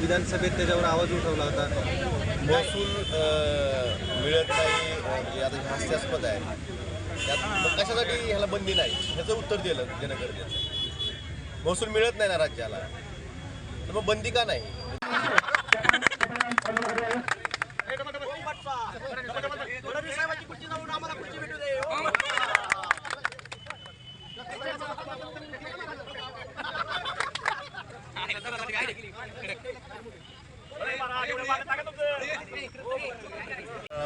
विधानसभेत त्याच्यावर आवाज उठवला होता. महसूल मिळत नाही म्हणजे आता हास्यास्पद आहे. त्यात कशासाठी ह्याला बंदी नाही? ह्याचं उत्तर दिलं देणं गरजेचं महसूल मिळत नाही ना राज्याला. तर मग बंदी का नाही?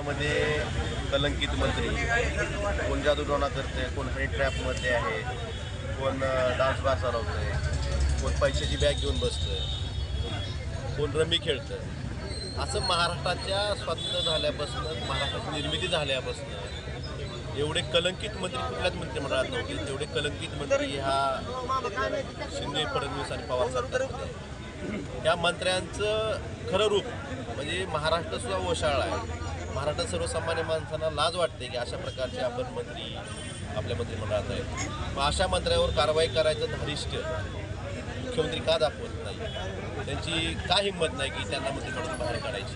मध्ये कलंकित मंत्री कोण जादूटोणा करते कोण हनी ट्रॅपमध्ये आहे कोण डान्स बार चालवतंय कोण पैशाची बॅग घेऊन बसतं कोण रमी खेळतं असं महाराष्ट्राच्या स्वातंत्र्य झाल्यापासून महाराष्ट्राची निर्मिती झाल्यापासून एवढे कलंकित मंत्री कुठल्याच मंत्रिमंडळात नव्हते. तेवढे कलंकित मंत्री ह्या शिंदे फडणवीस आणि पवार सरकार या मंत्र्यांचं खरं रूप म्हणजे महाराष्ट्र सुद्धा ओशाळा आहे. महाराष्ट्रात सर्वसामान्य माणसांना लाज वाटते की अशा प्रकारचे आपण मंत्री आपल्या मंत्रिमंडळात आहेत. मग अशा मंत्र्यावर कारवाई करायचं धारिष्ट मुख्यमंत्री का दाखवत नाही? त्यांची का हिंमत नाही की त्यांना मंत्रिमंडळातून बाहेर काढायची?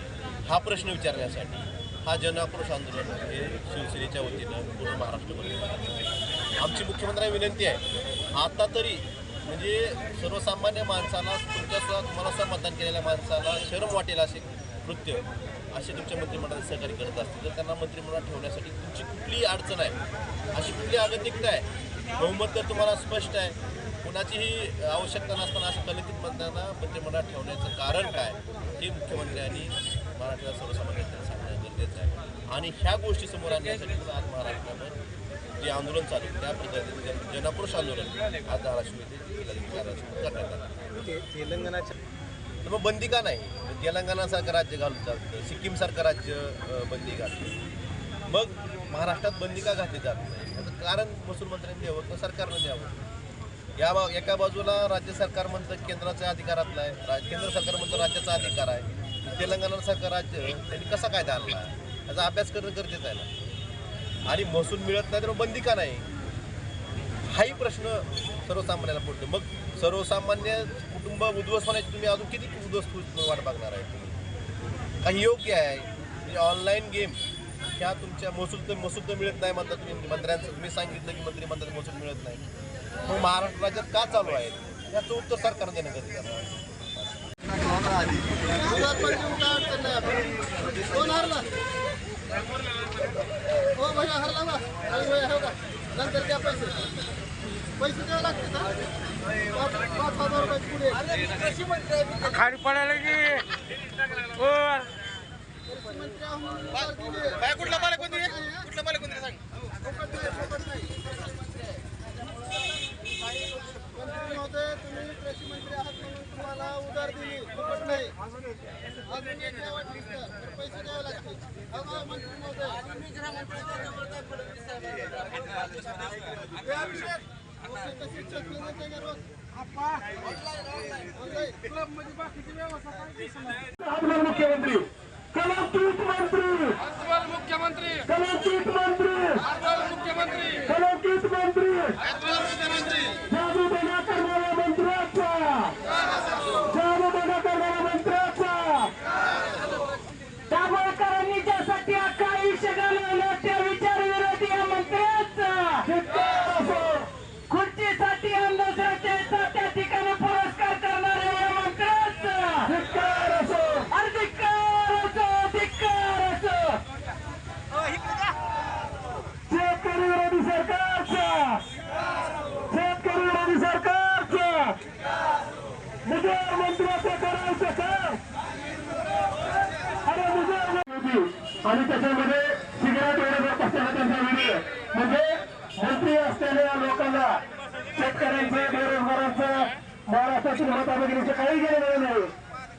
हा प्रश्न विचारण्यासाठी हा जनआक्रोश आंदोलन हे शिवसेनेच्या वतीनं पूर्ण महाराष्ट्रभर आमची मुख्यमंत्र्यांना विनंती आहे आता तरी म्हणजे सर्वसामान्य माणसाला तुमच्यासुद्धा तुम्हाला सुद्धा मतदान केलेल्या माणसाला शरम वाटेल असे कृत्य असे तुमच्या मंत्रिमंडळात सहकार्य करत असतील. तर त्यांना मंत्रिमंडळात ठेवण्यासाठी तुमची कुठलीही अडचण आहे अशी कुठली आगतिकता आहे. बहुमत तर तुम्हाला स्पष्ट आहे. कुणाचीही आवश्यकता नसताना असं कलित मतदाना मंत्रिमंडळात ठेवण्याचं कारण काय हे मुख्यमंत्र्यांनी मराठीला सर्वसामान्य जनतेला सांगणं गरजेचं आहे आणि ह्या गोष्टी समोर आणण्यासाठी आज महाराष्ट्रावर जे आंदोलन चालू आहे, त्या पद्धतीने जनाक्रोश आंदोलन आज धाराशिव करण्यात आलं. तेलंगणाच्या तर मग बंदी का नाही? तेलंगणासारखं राज्य घालून चालतं सिक्कीमसारखं राज्य बंदी घालतं मग महाराष्ट्रात बंदी का घातली जात नाही? याचं कारण महसूल मंत्र्यांनी द्यावं तर सरकारनं द्यावं? या बा एका बाजूला राज्य सरकार म्हणतं केंद्राच्या अधिकारातलं आहे केंद्र सरकार म्हणतं राज्याचा अधिकार आहे. तेलंगणा सरकार राज्य त्यांनी कसा कायदा आणला? याचा अभ्यास करणं गरजेचं आहे ना. आणि महसूल मिळत नाही तर मग बंदी का नाही? हाही प्रश्न सर्वसामान्याला पडतो. मग सर्वसामान्य कुटुंब उद्ध्वस्त होण्याची तुम्ही अजून किती उद्ध्वस्त वाट बघणार आहे तुम्ही? काही योग्य आहे? म्हणजे ऑनलाईन गेम ह्या तुमच्या महसूल तर महसूल तर मिळत नाही म्हणता तुम्ही. मंत्र्यांचं तुम्ही सांगितलं की मंत्री म्हणतात महसूल मिळत नाही. मग महाराष्ट्र राज्यात का चालू आहे? याचं उत्तर सरकारनं देणं गरजेचं आहे. कोण हरला हो भैया हरला ना आणि भैया हो का? नंतर द्या पैसे. पैसे द्यावे लागते का पाच पाच हजार रुपये पुढे. खाली पडायला की? उधार दिले. कुठला कोणती? कुठला कोणती? सांग. तुम्ही कृषी मंत्री आहात तुम्हाला उधार दिली फुकट नाही. अजून एक तर पैसे द्यावे लागतील. हो का, मंत्री महोदय. का रोज? आपला मुख्यमंत्री. कलंकित मंत्री. मुख्यमंत्री. कलंकित मंत्री. मुख्यमंत्री. कलंकित मंत्री. आणि त्याच्यामध्ये सिगरेट वगैरे असताना त्यांचा व्हिडिओ म्हणजे मंत्री असलेल्या लोकांना शेतकऱ्यांचं बेरोजगारांचं महाराष्ट्रातील मताबगिरीचं काही गेलेलं नाही.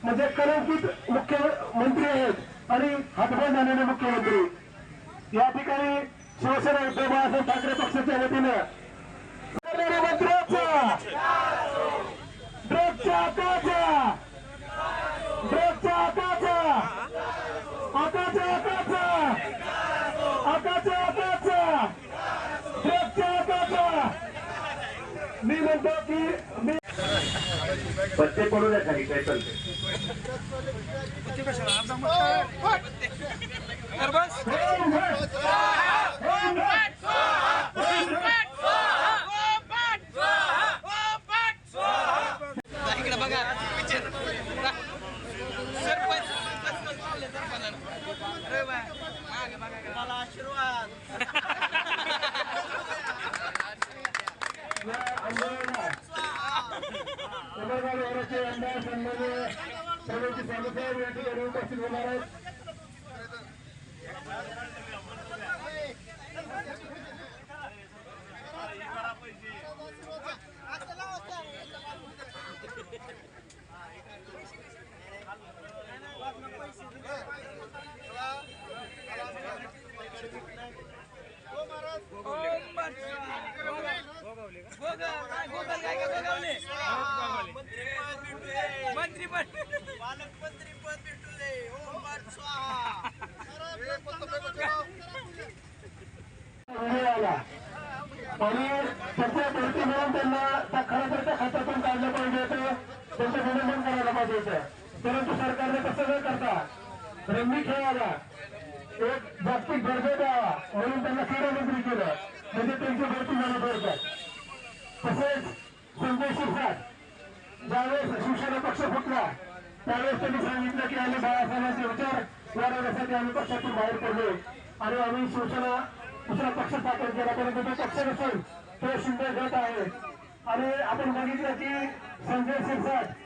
म्हणजे कलंकित मुख्यमंत्री आहेत आणि हातभार झालेले मुख्यमंत्री. या ठिकाणी शिवसेना उद्धव बाळासाहेब ठाकरे पक्षाच्या वतीनं करणाऱ्या मंत्र्याचा ड्रगच्या म्हणतो की मी पत्ते पडू द्या खाली काय चालते उमेदवार वर्गाचे आमदार सन्मान्य सर्वोच्च साहेब या ठिकाणी उपस्थित होणार आहेत. मंत्री पण निर्णय आला आणि त्याच्या भरती म्हणून त्यांना त्या खरं तर त्या खात्यातून काढलं पाहिजे होतं त्यांचं निलंबन करायला पाहिजे होतं परंतु सरकारने तसं न करता. रंगी खेळाला एक जागतिक दर्जा द्यावा. म्हणून त्यांना क्रीडामंत्री केलं. म्हणजे त्यांची भरती झाली पाहिजे तसेच संजय शिरसाट. ज्यावेळेस शिवसेना पक्ष फुटला त्यावेळेस त्यांनी सांगितलं की आम्ही बाळासाहेबांचे विचार वाढवण्यासाठी आम्ही पक्षातून बाहेर पडलो आणि आम्ही शिवसेना दुसरा पक्ष स्थापन केला परंतु तो पक्ष नसून तो शिंदे गट आहे. आणि आपण बघितलं की संजय शिरसाट